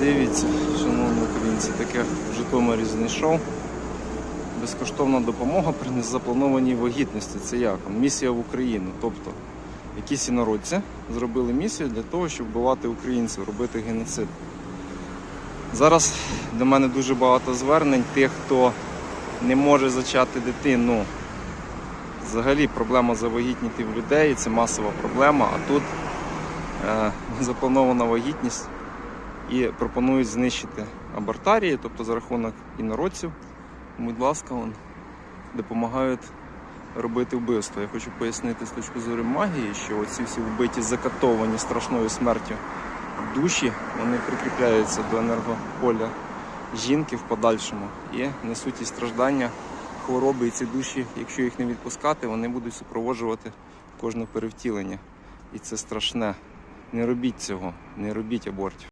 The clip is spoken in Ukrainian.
Дивіться, шановні українці, таке в Житомирі знайшов. Безкоштовна допомога при незапланованій вагітності. Це як? Місія в Україну. Тобто якісь інородці зробили місію для того, щоб вбивати українців, робити геноцид. Зараз до мене дуже багато звернень тих, хто не може зачати дитину. Взагалі проблема завагітніти в людей це масова проблема, а тут е, запланована вагітність і пропонують знищити абортарії, тобто за рахунок інородців. Будь ласка, вон, допомагають робити вбивство. Я хочу пояснити з точки зору магії, що оці всі вбиті закатовані страшною смертю душі, вони прикріпляються до енергополя жінки в подальшому і несуть і страждання, хвороби, і ці душі, якщо їх не відпускати, вони будуть супроводжувати кожне перевтілення. І це страшне. Не робіть цього, не робіть абортів.